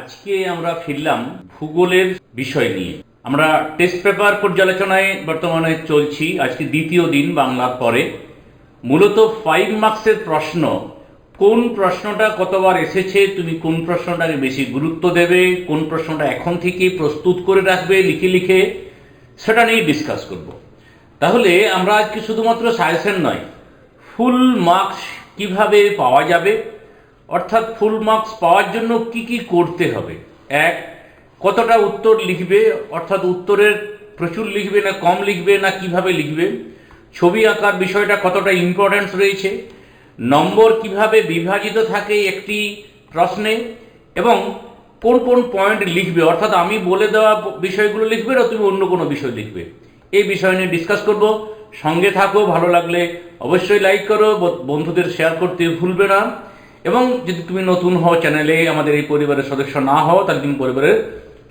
আজকে আমরা ফিরলাম ভূগোলের বিষয় নিয়ে। আমরা টেস্ট পেপার পর্যালোচনায় বর্তমানে চলছি। আজকে দ্বিতীয় দিন বাংলার পরে মূলত ফাইভ মার্কসের প্রশ্ন, কোন প্রশ্নটা কতবার এসেছে, তুমি কোন প্রশ্নটাকে বেশি গুরুত্ব দেবে, কোন প্রশ্নটা এখন থেকে প্রস্তুত করে রাখবে, লিখে লিখে, সেটা নিয়ে ডিসকাস করব। তাহলে আমরা আজকে শুধুমাত্র সাজেশন নয় ফুল মার্কস কীভাবে পাওয়া যাবে অর্থাৎ ফুল মার্কস পাওয়ার জন্য কি কি করতে হবে? এক, কতটা উত্তর লিখবে? অর্থাৎ উত্তরের প্রচুর লিখবে না কম লিখবে না কীভাবে লিখবে? ছবি আঁকার বিষয়টা কতটা ইম্পর্ট্যান্স রয়েছে? নম্বর কীভাবে বিভাজিত থাকে একটি প্রশ্নে? এবং কোন কোন পয়েন্ট লিখবে? অর্থাৎ আমি বলে দেওয়া বিষয়গুলো লিখবে না, তুমি অন্য কোনো বিষয় লিখবে? এই বিষয় নিয়ে ডিসকাস করব। সঙ্গে থাকো, ভালো লাগলে অবশ্যই লাইক করো, বন্ধুদের শেয়ার করতে ভুলবে না। এবং যদি তুমি নতুন হও চ্যানেলে আমাদের এই পরিবারের সদস্য না হও, তাহলে তুমি পরিবারের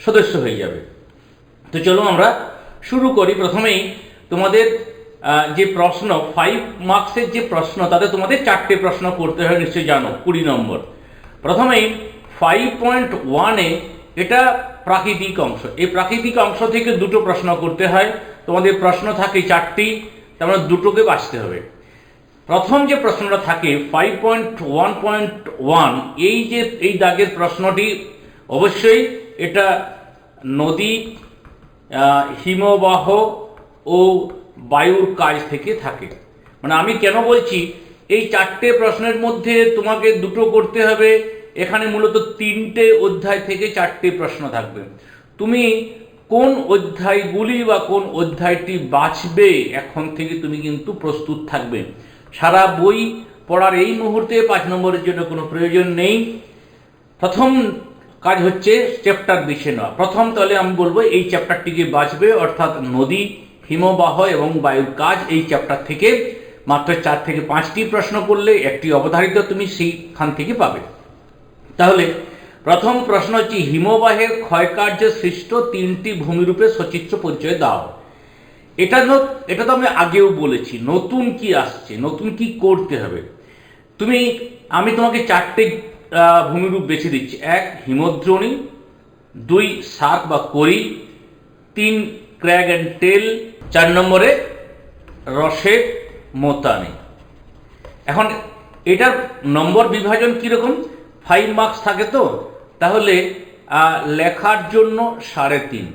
সদস্য হয়ে যাবে। তো চলো আমরা শুরু করি। প্রথমেই তোমাদের যে প্রশ্ন ফাইভ মার্কসের যে প্রশ্ন, তাতে তোমাদের চারটে প্রশ্ন করতে হয়, নিশ্চয়ই জানো, কুড়ি নম্বর। প্রথমেই ফাইভ পয়েন্ট ওয়ানে এটা প্রাকৃতিক অংশ। এই প্রাকৃতিক অংশ থেকে দুটো প্রশ্ন করতে হয়। তোমাদের প্রশ্ন থাকে চারটি, তার মানে দুটোকে বাঁচতে হবে। প্রথম যে প্রশ্নটা থাকে five point one point one এই যে, এই দাগের প্রশ্নটি, অবশ্যই এটা নদী হিমবাহ ও বায়ুর কাজ থেকে থাকে। মানে আমি কেন বলছি, এই চারটে প্রশ্নের মধ্যে তোমাকে দুটো করতে হবে, এখানে মূলত তিনটে অধ্যায় থেকে চারটে প্রশ্ন থাকবে। তুমি কোন অধ্যায়গুলি বা কোন অধ্যায়টি বাঁচবে এখন থেকে তুমি কিন্তু প্রস্তুত থাকবে। সারা বই পড়ার এই মুহূর্তে পাঁচ নম্বরের জন্য কোনো প্রয়োজন নেই। প্রথম কাজ হচ্ছে চ্যাপ্টার বেছে নেওয়া। প্রথম তাহলে আমি বলব এই চ্যাপ্টারটিকে বাঁচবে, অর্থাৎ নদী, হিমবাহ এবং বায়ুর কাজ, এই চ্যাপ্টার থেকে মাত্র চার থেকে পাঁচটি প্রশ্ন করলে একটি অবধারিত তুমি সেইখান থেকে পাবে। তাহলে প্রথম প্রশ্ন হচ্ছে, হিমবাহের ক্ষয়কার্যে সৃষ্ট তিনটি ভূমিরূপে সচিত্র পরিচয় দাও। এটা এটা তো আমি আগেও বলেছি, নতুন কি আসছে, নতুন কি করতে হবে? তুমি, আমি তোমাকে চারটে ভূমিরূপ বেছে দিচ্ছি। এক, হিমদ্রোণী, দুই শাক বা করি, তিন, ক্র্যাগ অ্যান্ড টেল, চার নম্বরে রসে মোতানি। এখন, এটার নম্বর বিভাজন কীরকম? ফাইভ মার্কস থাকে তো? তাহলে লেখার জন্য সাড়ে তিন।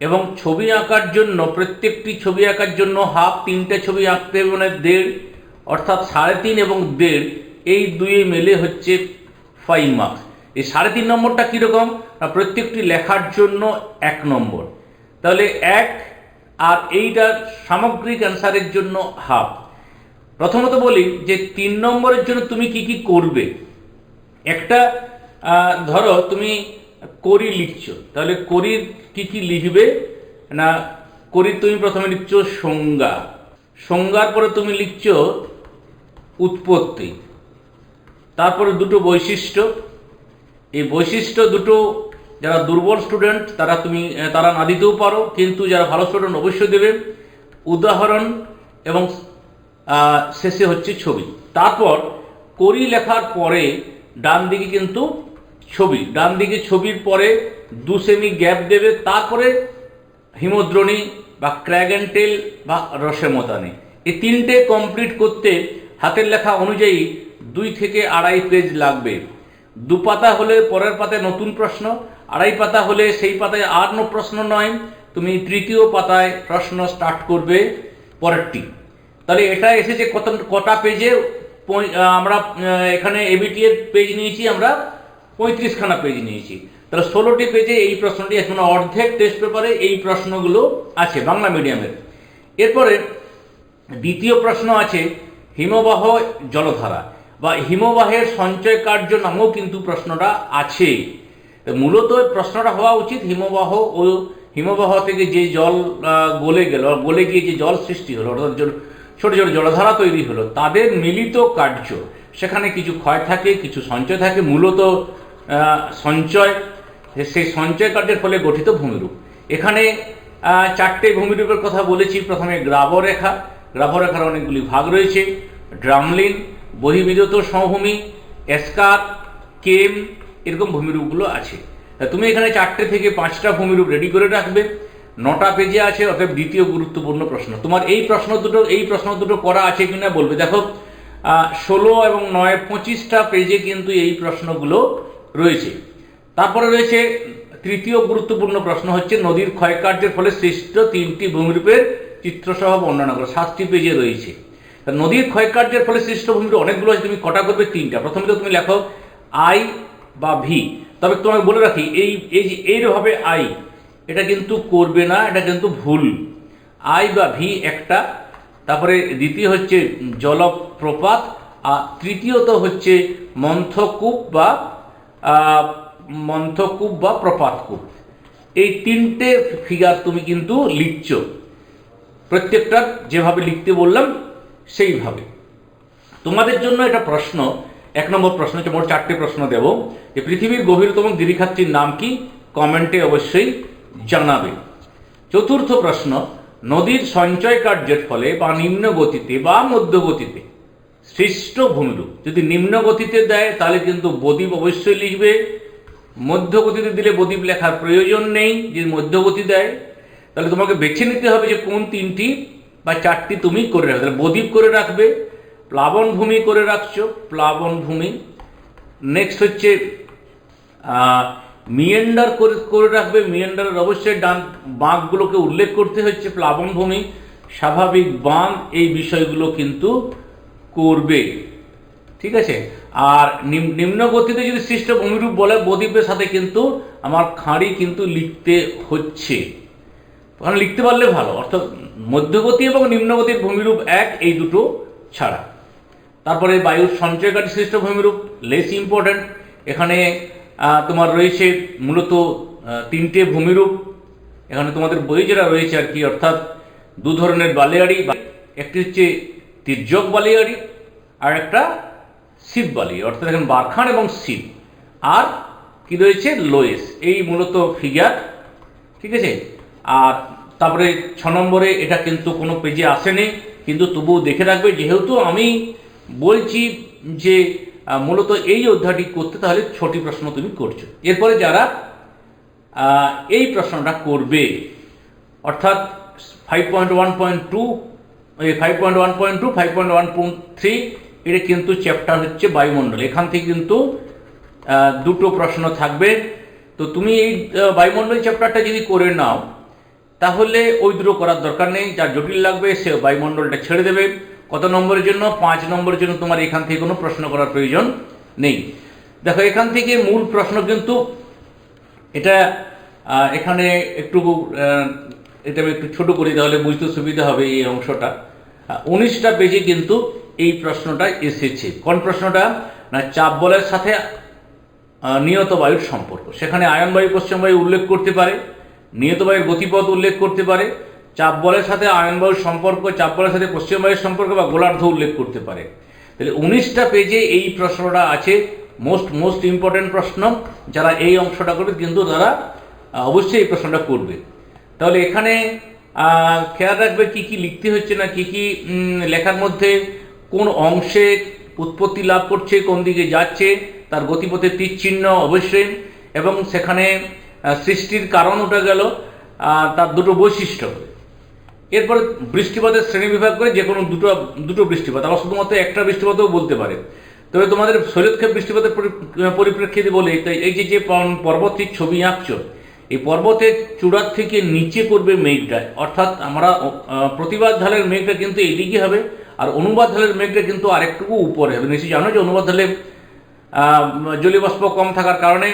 এবং ছবি আঁকার জন্য, প্রত্যেকটি ছবি আঁকার জন্য হাফ তিনটে ছবি আঁকতে মানে দেড়, অর্থাৎ সাড়ে তিন এবং দেড়, এই দুয়ে মিলে হচ্ছে ফাইভ মার্কস এই সাড়ে তিন নম্বরটা কীরকম? না, প্রত্যেকটি লেখার জন্য এক নম্বর। তাহলে এক আর এইটার সামগ্রিক অ্যান্সারের জন্য হাফ প্রথমত বলি যে তিন নম্বরের জন্য তুমি কি কি করবে? একটা ধরো তুমি করি লিখছো। তাহলে করির কি কি লিখবে? না করি তুমি প্রথমে লিখছো সংজ্ঞা। সংজ্ঞার পরে তুমি লিখছো উৎপত্তি। তারপরে দুটো বৈশিষ্ট্য। এই বৈশিষ্ট্য দুটো, যারা দুর্বল স্টুডেন্ট তারা তুমি তারা না দিতেও পারো, কিন্তু যারা ভালো স্টুডেন্ট অবশ্যই দেবে। উদাহরণ এবং শেষে হচ্ছে ছবি। তারপর করি লেখার পরে ডান দিকে কিন্তু ছবি। ডান দিকে ছবির পরে দু সেমি গ্যাপ দেবে, তারপরে হিমদ্রোণী বা ক্র্যাগেন্টেল বা রসেমতানি এই তিনটে কমপ্লিট করতে হাতের লেখা অনুযায়ী দুই থেকে আড়াই পেজ লাগবে। দু পাতা হলে পরের পাতায় নতুন প্রশ্ন, আড়াই পাতা হলে সেই পাতায় আর নো প্রশ্ন নয়। তুমি তৃতীয় পাতায় প্রশ্ন স্টার্ট করবে পরেরটি। তাহলে এটা এসেছে কত কটা পেজে আমরা এখানে এবিটি এর পেজ নিয়েছি আমরা। পঁয়ত্রিশখানা পেজ নিয়েছি। তাহলে ষোলোটি পেজে এই প্রশ্নটি আছে মানে অর্ধেক টেস্ট পেপারে এই প্রশ্নগুলো আছে বাংলা মিডিয়ামের এরপরে দ্বিতীয় প্রশ্ন আছে, হিমবাহ জলধারা বা হিমবাহের সঞ্চয় কার্য নামেও কিন্তু প্রশ্নটা আছে। মূলত প্রশ্নটা হওয়া উচিত হিমবাহ ও হিমবাহ থেকে যে জল গলে গেল, গলে গিয়ে যে জল সৃষ্টি হলো, অর্থাৎ ছোট ছোট জলধারা তৈরি হলো, তাদের মিলিত কার্য। সেখানে কিছু ক্ষয় থাকে, কিছু সঞ্চয় থাকে, মূলত সঞ্চয় সেই সঞ্চয় কার্যের ফলে গঠিত ভূমিরূপ। এখানে চারটে ভূমিরূপের কথা বলেছি। প্রথমে গ্রাবরেখা, গ্রাবরেখার অনেকগুলি ভাগ রয়েছে। ড্রামলিন বহিবিদত সমভূমি এসকার কেম, এরকম ভূমিরূপগুলো আছে। তুমি এখানে চারটে থেকে পাঁচটা ভূমিরূপ রেডি করে রাখবে। নটা পেজে আছে, অতএব দ্বিতীয় গুরুত্বপূর্ণ প্রশ্ন। তোমার এই প্রশ্ন দুটো, এই প্রশ্ন দুটো করা আছে কিনা বলবে। দেখো ষোলো এবং নয়, পঁচিশটা পেজে কিন্তু এই প্রশ্নগুলো রয়েছে। তারপরে রয়েছে তৃতীয় গুরুত্বপূর্ণ প্রশ্ন হচ্ছে, নদীর ক্ষয়কার্যের ফলে সৃষ্ট তিনটি ভূমিরূপের চিত্রসহ বর্ণনা করো, সাতটি পেজে রয়েছে। নদীর ক্ষয়কার্যের ফলে সৃষ্ট ভূমিরূপ অনেকগুলো আছে, তুমি কটা করবে? তিনটা। প্রথমে তো তুমি লেখো আই বা ভি। তবে তোমাকে বলে রাখি, এই এই যে এইভাবে আই, এটা কিন্তু করবে না, এটা কিন্তু ভুল। আই বা ভি একটা, তারপরে দ্বিতীয় হচ্ছে জলপ্রপাত, আর তৃতীয়ত হচ্ছে মন্থকূপ বা মন্থকূপ বা প্রপাতকূপ। এই তিনটে ফিগার তুমি কিন্তু লিখছ। প্রত্যেকটা যেভাবে লিখতে বললাম, সেইভাবে। তোমাদের জন্য এটা প্রশ্ন, এক নম্বর প্রশ্ন, হচ্ছে মোট চারটে প্রশ্ন দেব। যে পৃথিবীর গভীরতম গিরিখাতটির নাম কি? কমেন্টে অবশ্যই জানাবে। চতুর্থ প্রশ্ন, নদীর সঞ্চয় কার্যের ফলে বা নিম্ন গতিতে বা মধ্য গতিতে সৃষ্ট ভূমিরূপ। যদি নিম্ন গতিতে দেয়, তাহলে কিন্তু বদ্বীপ অবশ্যই লিখবে। মধ্য গতিতে দিলে বদ্বীপ লেখার প্রয়োজন নেই। যে মধ্যগতি দেয়, তাহলে তোমাকে বেছে নিতে হবে যে কোন তিনটি বা চারটি তুমি করে রাখবে। তাহলে বদ্বীপ করে রাখবে, প্লাবন ভূমি করে রাখছো, প্লাবন ভূমি। নেক্সট হচ্ছে মিয়েন্ডার করে করে রাখবে। মিয়েন্ডারের অবশ্যই ডান বাঁকগুলোকে উল্লেখ করতে হচ্ছে প্লাবনভূমি স্বাভাবিক বাঁধ এই বিষয়গুলো কিন্তু করবে। ঠিক আছে? আর নিম- নিম্ন গতিতে যদি সৃষ্ট ভূমিরূপ বলে, বদ্বীপের সাথে কিন্তু আমার খাঁড়ি কিন্তু লিখতে হচ্ছে। ওখানে লিখতে পারলে ভালো। অর্থাৎ মধ্যগতি এবং নিম্নগতির ভূমিরূপ এক, এই দুটো ছাড়া। তারপরে বায়ুর সঞ্চয়কারী সৃষ্ট ভূমিরূপ লেস ইম্পর্ট্যান্ট এখানে তোমার রয়েছে মূলত তিনটে ভূমিরূপ। এখানে তোমাদের বই যেটা রয়েছে আর কি, অর্থাৎ দু ধরনের বালিয়াড়ি একটি হচ্ছে তির্যক বালিয়াড়ি আর একটা শিব বালি, অর্থাৎ এখানে বারখান এবং শিব। আর কি রয়েছে? লোয়েস, এই মূলত ফিগার ঠিক আছে? আর তারপরে ছ নম্বরে এটা কিন্তু কোনো পেজে আসেনি, কিন্তু তবুও দেখে রাখবে। যেহেতু আমি বলছি যে মূলত এই অধ্যায়টি করতে, তাহলে ছটি প্রশ্ন তুমি করছ। এরপরে যারা এই প্রশ্নটা করবে, অর্থাৎ five point one point two five point one point two five point one point three এটা কিন্তু চ্যাপ্টার হচ্ছে বায়ুমণ্ডল। এখান থেকে কিন্তু দুটো প্রশ্ন থাকবে। তো তুমি এই বায়ুমণ্ডল চ্যাপ্টারটা যদি করে নাও, তাহলে ওই দুটো করার দরকার নেই যার জটিল লাগবে, সে বায়ুমণ্ডলটা ছেড়ে দেবে। কত নম্বরের জন্য? পাঁচ নম্বরের জন্য তোমার এখান থেকে কোনো প্রশ্ন করার প্রয়োজন নেই। দেখো, এখান থেকে মূল প্রশ্ন কিন্তু, এটা এখানে একটু এটা আমি একটু ছোটো করি, তাহলে বুঝতে সুবিধা হবে এই অংশটা। উনিশটা পেজে কিন্তু এই প্রশ্নটা এসেছে। কোন প্রশ্নটা? না চাপ বলের সাথে নিয়ত বায়ুর সম্পর্ক। সেখানে আয়ন বায়ু পশ্চিম বায়ু উল্লেখ করতে পারে, নিয়ত বায়ুর গতিপথ উল্লেখ করতে পারে চাপ বলের সাথে আয়ন বায়ুর সম্পর্ক চাপ বলের সাথে পশ্চিম বায়ুর সম্পর্ক বা গোলার্ধ উল্লেখ করতে পারে। তাহলে উনিশটা পেজে এই প্রশ্নটা আছে মোস্ট মোস্ট ইম্পর্টেন্ট প্রশ্ন, যারা এই অংশটা করবে, কিন্তু তারা অবশ্যই এই প্রশ্নটা করবে। তাহলে এখানে খেয়াল রাখবে কি কি লিখতে হচ্ছে না, কি কি লেখার মধ্যে কোন অংশে উৎপত্তি লাভ করছে, কোন দিকে যাচ্ছে, তার গতিপথে তীর চিহ্ন অবশ্যই, এবং সেখানে সৃষ্টির কারণ উঠে গেল তার দুটো বৈশিষ্ট্য। এরপরে বৃষ্টিপাতের শ্রেণি বিভাগ করে যে কোনো দুটো দুটো বৃষ্টিপাত, আবার শুধুমাত্র একটা বৃষ্টিপাতও বলতে পারে। তবে তোমাদের শৈলক্ষেপ বৃষ্টিপাতের পরি- পরিপ্রেক্ষিতে বলে, তাই এই যে যে পর্ব- পর্বতটির ছবি আঁকছো এই পর্বতের চূড়ার থেকে নিচে করবে মেঘটা অর্থাৎ আমরা প্রতিবাদ ঢালের মেঘটা কিন্তু এইদিকে হবে, আর অনুবাদ ঢালের মেঘটা কিন্তু আরেকটুকু উপরে হবে। নিশ্চয়ই জানো যে অনুবাদ ঢালে জলীয়বাষ্প কম থাকার কারণে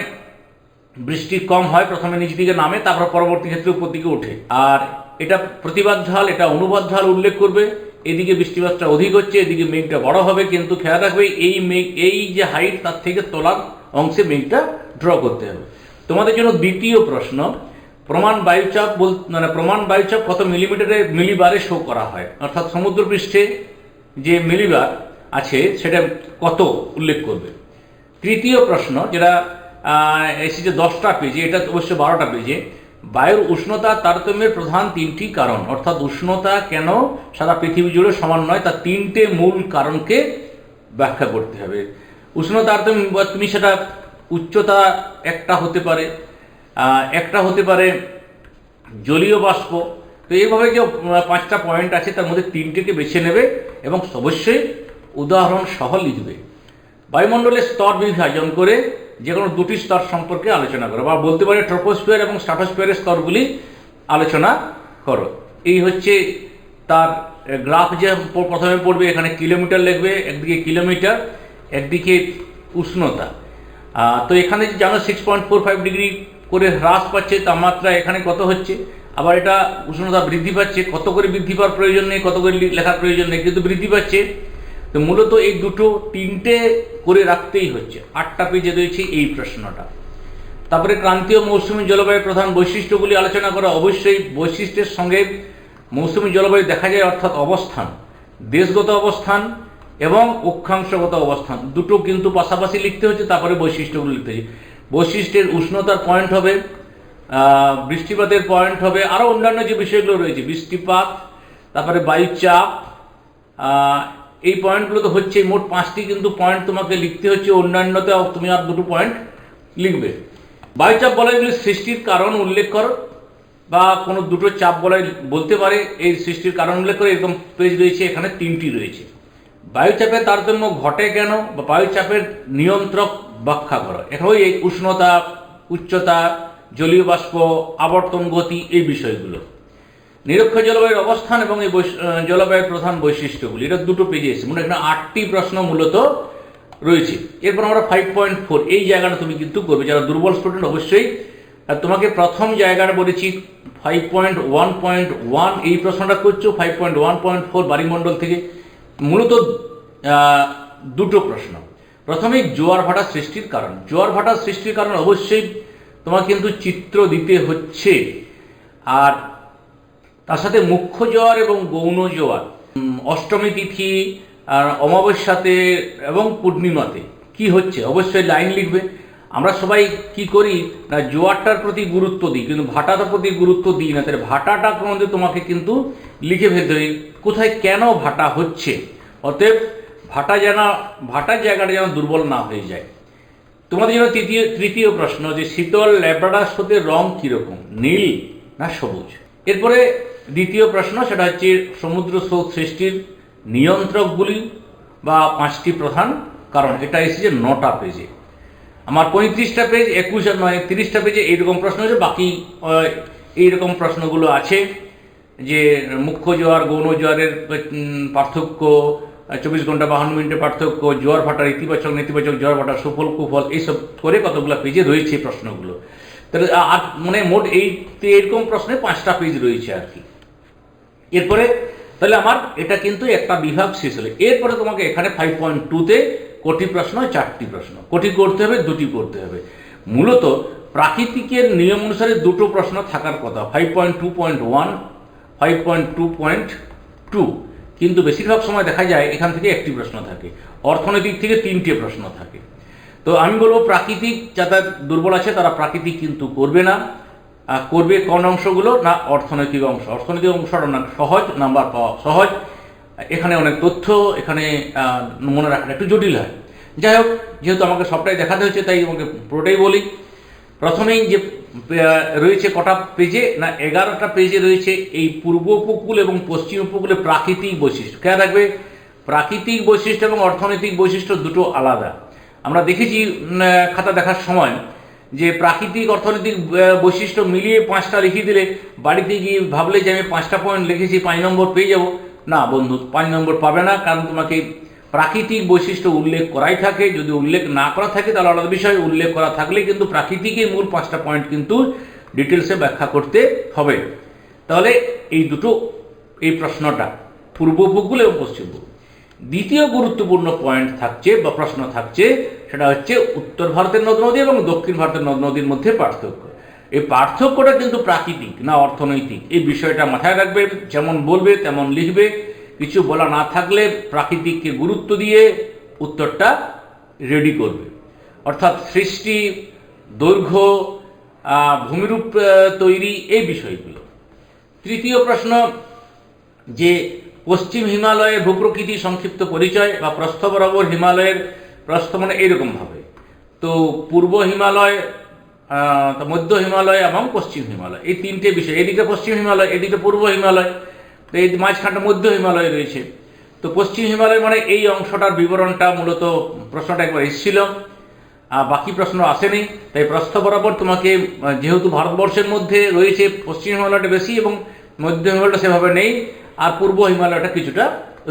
বৃষ্টি কম হয়, প্রথমে নিচ দিকে নামে, তারপর পরবর্তী ক্ষেত্রে উপর দিকে ওঠে। আর এটা প্রতিবাদ ঢাল, এটা অনুবাদ ঢাল উল্লেখ করবে, এদিকে বৃষ্টিপাতটা অধিক হচ্ছে, এদিকে মেঘটা বড় হবে, কিন্তু খেয়াল রাখবে, এই মেঘ, এই যে হাইট তার থেকে তোলার অংশে মেঘটা ড্র করতে হবে। তোমাদের জন্য দ্বিতীয় প্রশ্ন, প্রমাণ বায়ুচাপ বল মানে প্রমাণ বায়ুচাপ কত মিলিমিটারে, মিলিবারে শো করা হয়? অর্থাৎ সমুদ্রপৃষ্ঠে যে মিলিবার আছে, সেটা কত উল্লেখ করবে? তৃতীয় প্রশ্ন, যেটা এসেছে দশটা পেজে, এটা অবশ্য বারোটা পেজে, বায়ুর উষ্ণতা তারতম্যের প্রধান তিনটি কারণ। অর্থাৎ উষ্ণতা কেন সারা পৃথিবী জুড়ে সমান নয় তার তিনটে মূল কারণকে ব্যাখ্যা করতে হবে। উষ্ণতা তুমি সেটা উচ্চতা একটা হতে পারে একটা হতে পারে জলীয় বাষ্প। তো এইভাবে যে পাঁচটা পয়েন্ট আছে, তার মধ্যে তিনটিকে বেছে নেবে এবং অবশ্যই উদাহরণ সহ লিখবে। বায়ুমণ্ডলের স্তর বিভাজন করে যে কোনো দুটি স্তর সম্পর্কে আলোচনা করো বা বলতে পারে ট্রপোস্ফিয়ার এবং স্ট্রাটোস্ফিয়ারের স্তরগুলি আলোচনা করো। এই হচ্ছে তার গ্রাফ যে প্রথমে পড়বে, এখানে কিলোমিটার লিখবে, একদিকে কিলোমিটার, একদিকে উষ্ণতা। তো এখানে জানো six point four five degree করে হ্রাস পাচ্ছে তাপমাত্রা এখানে কত হচ্ছে? আবার এটা উষ্ণতা বৃদ্ধি পাচ্ছে, কত করে বৃদ্ধি পাওয়ার প্রয়োজন নেই, কত করে লেখার প্রয়োজন নেই, কিন্তু বৃদ্ধি পাচ্ছে। তো মূলত এই দুটো তিনটে করে রাখতেই হচ্ছে। আটটা পেজে রয়েছে এই প্রশ্নটা। তারপরে ক্রান্তীয় মৌসুমী জলবায়ুর প্রধান বৈশিষ্ট্যগুলি আলোচনা করা অবশ্যই। বৈশিষ্ট্যের সঙ্গে মৌসুমী জলবায়ু দেখা যায়, অর্থাৎ অবস্থান, দেশগত অবস্থান এবং অক্ষাংশগত অবস্থান। দুটো কিন্তু পাশাপাশি লিখতে হচ্ছে তারপরে বৈশিষ্ট্যগুলো লিখতে হচ্ছে বৈশিষ্ট্যের উষ্ণতার পয়েন্ট হবে বৃষ্টিপাতের পয়েন্ট হবে আরও অন্যান্য যে বিষয়গুলো রয়েছে, বৃষ্টিপাত, তারপরে বায়ুচাপ এই পয়েন্টগুলো তো হচ্ছে মোট পাঁচটি কিন্তু পয়েন্ট তোমাকে লিখতে হচ্ছে, অন্যান্যতে তুমি আর দুটো পয়েন্ট লিখবে। বায়ুচাপ বলয়গুলি সৃষ্টির কারণ উল্লেখ করো, বা কোনো দুটো চাপ বলয় বলতে পারে, এই সৃষ্টির কারণ উল্লেখ করে, এরকম পেজ রয়েছে, এখানে তিনটি রয়েছে। বায়ুচাপের তারতম্য ঘটে কেন? বা বায়ুচাপের নিয়ন্ত্রক ব্যাখ্যা করো। এখন ওই উষ্ণতা, উচ্চতা, জলীয় বাষ্প, আবর্তন গতি এই বিষয়গুলো। নিরক্ষ জলবায়ুর অবস্থান এবং এই জলবায়ুর প্রধান বৈশিষ্ট্যগুলি। এটা দুটো পেজে এসে মানে এখানে আটটি প্রশ্ন মূলত রয়েছে। এরপর আমরা ফাইভ পয়েন্ট ফোর এই জায়গাটা তুমি কিন্তু করবে। যারা দুর্বল স্টুডেন্ট অবশ্যই আর তোমাকে প্রথম জায়গাটা বলেছি five point one point one এই প্রশ্নটা করছ five point one point four বাড়িমণ্ডল থেকে। মূলত দুটো প্রশ্ন। প্রথমেই জোয়ার ভাটা সৃষ্টির কারণ। জোয়ার ভাটা সৃষ্টির কারণ অবশ্যই তোমাকে কিন্তু চিত্র দিতে হচ্ছে। আর তার সাথে মুখ্য জোয়ার এবং গৌণ জোয়ার। অষ্টমী তিথি, আর অমাবস্যাতে এবং পূর্ণিমাতে কি হচ্ছে? অবশ্যই লাইন লিখবে। আমরা সবাই কি করি না জোয়ারটার প্রতি গুরুত্ব দিই, কিন্তু ভাটাটার প্রতি গুরুত্ব দিই না। তাহলে ভাটাটা মধ্যে তোমাকে কিন্তু লিখে ফেলতে হবে, কোথায় কেন ভাটা হচ্ছে? অতএব ভাটা যেন, ভাটার জায়গাটা যেন দুর্বল না হয়ে যায়। তোমাদের জন্য তৃতীয় তৃতীয় প্রশ্ন যে শীতল ল্যাব্রাডার স্রোতের রং কীরকম, নীল না সবুজ? এরপরে দ্বিতীয় প্রশ্ন, সেটা হচ্ছে সমুদ্র স্রোত সৃষ্টির নিয়ন্ত্রকগুলি বা পাঁচটি প্রধান কারণ, এটা এসেছে নটা পেজে। আমার পঁয়ত্রিশটা পেজ একুশ আর নয়, তিরিশটা পেজে এইরকম প্রশ্ন আছে, বাকি এইরকম প্রশ্নগুলো আছে যে মুখ্য জোয়ার, গৌণ জোয়ারের পার্থক্য, চব্বিশ ঘণ্টা বাহান্ন মিনিটের পার্থক্য, জোয়ার ভাটার ইতিবাচক, নেতিবাচক জোয়ার ভাটার সুফল, কুফল, এইসব করে কতগুলো পেজে রয়েছে প্রশ্নগুলো। তাহলে আর মানে মোট এই এরকম প্রশ্নে পাঁচটা পেজ রয়েছে আর কি। এরপরে, তাহলে আমার, এটা কিন্তু একটা বিভাগ শেষ হলো। এরপরে তোমাকে এখানে ফাইভ পয়েন্ট টুতে কোটি প্রশ্ন, চারটি প্রশ্ন। কোটি করতে হবে, দুটি করতে হবে। মূলত প্রাকৃতিকের নিয়ম অনুসারে দুটো প্রশ্ন থাকার কথা five point two point one five point two point two কিন্তু বেশিরভাগ সময় দেখা যায় এখান থেকে একটি প্রশ্ন থাকে, অর্থনৈতিক থেকে তিনটে প্রশ্ন থাকে। তো আমি বলব প্রাকৃতিক যারা দুর্বল আছে, তারা প্রাকৃতিক কিন্তু করবে না। করবে কোন অংশগুলো? না, অর্থনৈতিক অংশ। অর্থনৈতিক অংশটা না সহজ, নাম্বার পাওয়া সহজ। এখানে অনেক তথ্য, এখানে মনে রাখাটা একটু জটিল হয়। যাই হোক যেহেতু আমাকে সবটাই দেখাতে হচ্ছে তাই আমাকে পুরোটাই বলি। প্রথমেই যে রয়েছে কটা পেজে, না, এগারোটা পেজে রয়েছে এই পূর্ব উপকূল এবং পশ্চিম উপকূলে প্রাকৃতিক বৈশিষ্ট্য। খেয়াল রাখবে, প্রাকৃতিক বৈশিষ্ট্য এবং অর্থনৈতিক বৈশিষ্ট্য দুটো আলাদা। আমরা দেখেছি খাতা দেখার সময় যে প্রাকৃতিক, অর্থনৈতিক বৈশিষ্ট্য মিলিয়ে পাঁচটা লিখিয়ে দিলে, বাড়িতে গিয়ে ভাবলে যে আমি পাঁচটা পয়েন্ট লিখেছি, পাঁচ নম্বর পেয়ে যাব। না বন্ধু, পাঁচ নম্বর পাবে না, কারণ তোমাকে প্রাকৃতিক বৈশিষ্ট্য উল্লেখ করাই থাকে। যদি উল্লেখ না করা থাকে, তাহলে আলাদা বিষয়। উল্লেখ করা থাকলে কিন্তু প্রাকৃতিকের মূল পাঁচটা পয়েন্ট কিন্তু ডিটেলসে ব্যাখ্যা করতে হবে। তাহলে এই দুটো, এই প্রশ্নটা, পূর্ব উপকূল এবং পশ্চিম দ্বিতীয় গুরুত্বপূর্ণ পয়েন্ট থাকছে, বা প্রশ্ন থাকছে, সেটা হচ্ছে উত্তর ভারতের নদ নদী এবং দক্ষিণ ভারতের নদ নদীর মধ্যে পার্থক্য। এই পার্থক্যটা কিন্তু প্রাকৃতিক, না অর্থনৈতিক। এই বিষয়টা মাথায় রাখবে, যেমন বলবে, তেমন লিখবে। কিছু বলা না থাকলে প্রাকৃতিককে গুরুত্ব দিয়ে উত্তরটা রেডি করবে। অর্থাৎ সৃষ্টি, দৈর্ঘ্য ভূমিরূপ তৈরি এই বিষয়গুলো। তৃতীয় প্রশ্ন, যে পশ্চিম হিমালয়ের ভূপ্রকৃতি সংক্ষিপ্ত পরিচয় বা প্রস্থ বরাবর হিমালয়ের প্রস্থ মানে এইরকমভাবে তো পূর্ব হিমালয় মধ্য হিমালয় এবং পশ্চিম হিমালয়। এই তিনটে বিষয়, এদিকে পশ্চিম হিমালয়, এদিকে পূর্ব হিমালয়, তো এই মাঝখানটা মধ্য হিমালয় রয়েছে। তো পশ্চিম হিমালয় মানে এই অংশটার বিবরণটা মূলত প্রশ্নটা একবার এসেছিল। আর বাকি প্রশ্ন আসেনি, তাই প্রস্থ বরাবর তোমাকে যেহেতু ভারতবর্ষের মধ্যে রয়েছে, পশ্চিম হিমালয়টা বেশি এবং মধ্য হিমালয়টা সেভাবে নেই, আর পূর্ব হিমালয়টা কিছুটা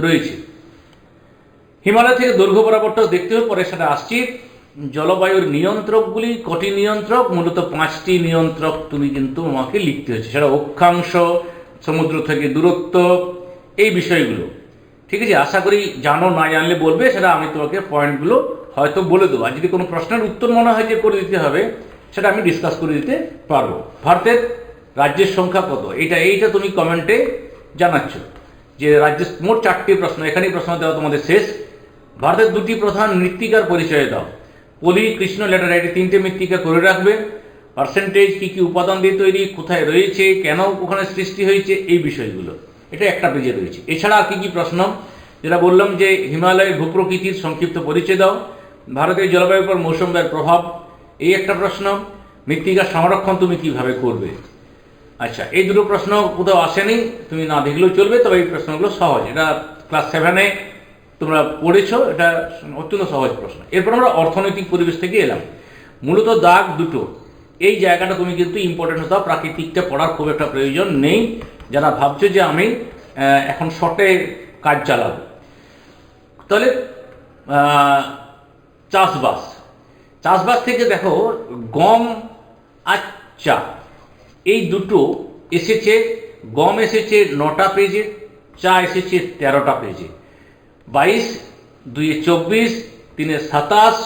রয়েছে। হিমালয় থেকে দৈর্ঘ্য বরাবরটাও দেখতে হবে পরে সেটা আসছি। জলবায়ুর নিয়ন্ত্রকগুলি কটি নিয়ন্ত্রক? মূলত পাঁচটি নিয়ন্ত্রক তুমি কিন্তু আমাকে লিখতে হচ্ছে সেটা অক্ষাংশ, সমুদ্র থেকে দূরত্ব, এই বিষয়গুলো। ঠিক আছে? আশা করি জানো, না জানলে বলবে, সেটা আমি তোমাকে পয়েন্টগুলো হয়তো বলে দেবো। আর যদি কোনো প্রশ্নের উত্তর মনে হয় যে করে দিতে হবে, সেটা আমি ডিসকাস করে দিতে পারব। ভারতের রাজ্যের সংখ্যা কত? এটা এইটা তুমি কমেন্টে জানাচ্ছ যে রাজ্যের মোট চারটি প্রশ্ন। এখানেই প্রশ্ন দেওয়া তোমাদের শেষ। ভারতের দুটি প্রধান মৃত্তিকার পরিচয় দাও। পলি কৃষ্ণ ল্যাটারাইট তিনটে মৃত্তিকা করে রাখবে। পার্সেন্টেজ কী কী উপাদান দিয়ে তৈরি, কোথায় রয়েছে, কেন ওখানে সৃষ্টি হয়েছে, এই বিষয়গুলো। এটা একটা পেজে রয়েছে। এছাড়া কী কী প্রশ্ন? যেটা বললাম যে, হিমালয়ের ভূপ্রকৃতির সংক্ষিপ্ত পরিচয় দাও। ভারতের জলবায়ুর উপর মৌসুমের প্রভাব, এই একটা প্রশ্ন। মৃত্তিকার সংরক্ষণ তুমি কীভাবে করবে? আচ্ছা এই দুটো প্রশ্ন কোথাও আসেনি, তুমি না দেখলেও চলবে, তবে এই প্রশ্নগুলো সহজ। এটা ক্লাস সেভেনে তোমরা পড়েছো, এটা অত্যন্ত সহজ প্রশ্ন। এরপর আমরা অর্থনৈতিক পরিবেশ থেকে এলাম। মূলত দাগ দুটো। এই জায়গাটা তুমি কিন্তু ইম্পর্টেন্স দাও প্রাকৃতিকটা পড়ার খুব একটা প্রয়োজন নেই। যারা ভাবছ যে আমি এখন শর্টে কাজ চালাবো। তাহলে চাষবাস। চাষবাস থেকে দেখো, গম আর চা, এই দুটো এসেছে, গম এসেছে নটা পেজে, চা এসেছে তেরোটা পেজে। বাইশ দুইয়ে চব্বিশ, তিনে সাতাশ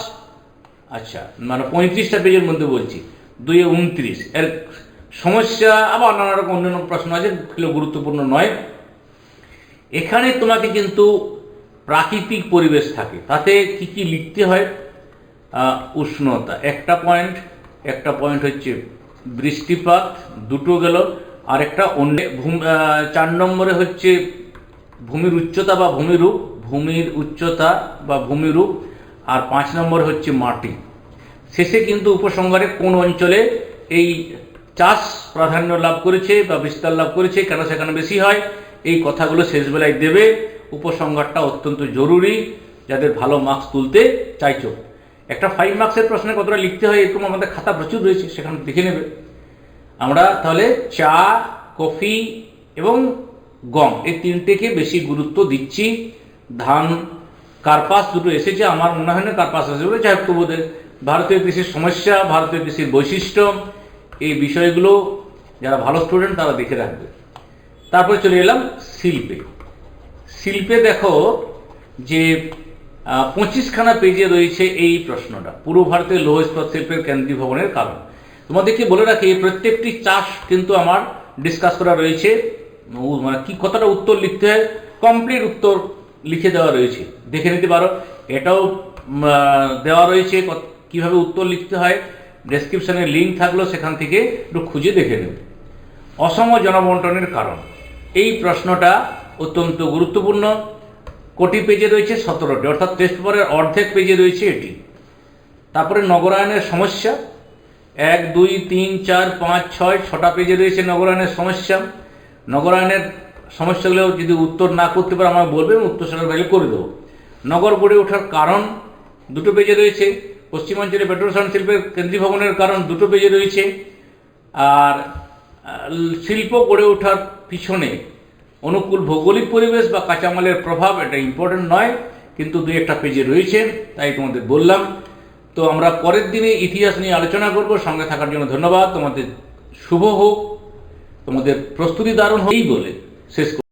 আচ্ছা মানে পঁয়ত্রিশটা পেজের মধ্যে বলছি দুইয়ে উনত্রিশ। এর সমস্যা, আবার নানা রকম অন্যান্য প্রশ্ন আছে সেগুলো গুরুত্বপূর্ণ নয়। এখানে তোমাকে কিন্তু প্রাকৃতিক পরিবেশ থাকে, তাতে কি কি লিখতে হয়? উষ্ণতা, একটা পয়েন্ট একটা পয়েন্ট হচ্ছে বৃষ্টিপাত, দুটো গেল আর একটা অন্য চার নম্বরে হচ্ছে ভূমির উচ্চতা বা ভূমিরূপ ভূমির উচ্চতা বা ভূমিরূপ, আর পাঁচ নম্বর হচ্ছে মাটি। শেষে কিন্তু উপসংহারে কোন অঞ্চলে এই চাষ প্রাধান্য লাভ করেছে বা বিস্তার লাভ করেছে, কেন সেখানে বেশি হয়, এই কথাগুলো শেষবেলায় দেবে। উপসংহারটা অত্যন্ত জরুরি, যাদের ভালো মার্কস তুলতে চাইছো। একটা ফাইভ মার্কসের প্রশ্নে কতটা লিখতে হয় এরকম আমাদের খাতা প্রচুর রয়েছে, সেখানে দেখে নেবে। আমরা তাহলে চা, কফি এবং গম এই তিনটেকে বেশি গুরুত্ব দিচ্ছি। ধান, কার্পাস দুটো এসেছে, আমার মনে হয় না কার্পাস আসবে বলে যাই হোক তবু ওদের ভারতীয় কৃষির সমস্যা ভারতীয় কৃষির বৈশিষ্ট্য, এই বিষয়গুলো যারা ভালো স্টুডেন্ট তারা দেখে রাখবে। তারপরে চলে এলাম শিল্পে। শিল্পে দেখো যে পঁচিশখানা পেজে রয়েছে এই প্রশ্নটা। পূর্ব ভারতের লৌহ ইস্পাত শিল্পের কেন্দ্রীভবনের কারণ। তোমাদেরকে বলে রাখি, এই প্রত্যেকটি চাষ কিন্তু আমার ডিসকাস করা রয়েছে। মানে কি, কতটা উত্তর লিখতে হয়? কমপ্লিট উত্তর লিখে দেওয়া রয়েছে। দেখে নিতে পারো। এটাও দেওয়া রয়েছে কীভাবে উত্তর লিখতে হয়। ডেসক্রিপশনে লিঙ্ক থাকল, সেখান থেকে একটু খুঁজে দেখে নেবে। অসম জনবন্টনের কারণ। এই প্রশ্নটা অত্যন্ত গুরুত্বপূর্ণ। কোটি পেজে রয়েছে সতেরোটি, অর্থাৎ টেস্ট পেপারের অর্ধেক পেজে রয়েছে এটি। তারপরে নগরায়নের সমস্যা। এক, দুই, তিন, চার, পাঁচ, ছয়, ছটা পেজে রয়েছে নগরায়নের সমস্যা। নগরায়নের সমস্যাগুলো যদি উত্তর না করতে পারে আমাকে বলবে, আমি উত্তর সেটা ভ্যালু করে দেবো। নগর গড়ে ওঠার কারণ দুটো পেজে রয়েছে। পশ্চিমাঞ্চলে পেট্রোসান শিল্পের কেন্দ্রীভবনের কারণ দুটো পেজে রয়েছে। আর শিল্প গড়ে ওঠার পিছনে অনুকূল ভৌগোলিক পরিবেশ বা কাঁচামালের প্রভাব, এটা ইম্পর্টেন্ট নয়, কিন্তু দুই একটা পেজে রয়েছে, তাই তোমাদের বললাম। তো আমরা পরের দিনে ইতিহাস নিয়ে আলোচনা করব। সঙ্গে থাকার জন্য ধন্যবাদ। তোমাদের শুভ হোক। তোমাদের প্রস্তুতি দারুণ হই বলে। শেষ করব।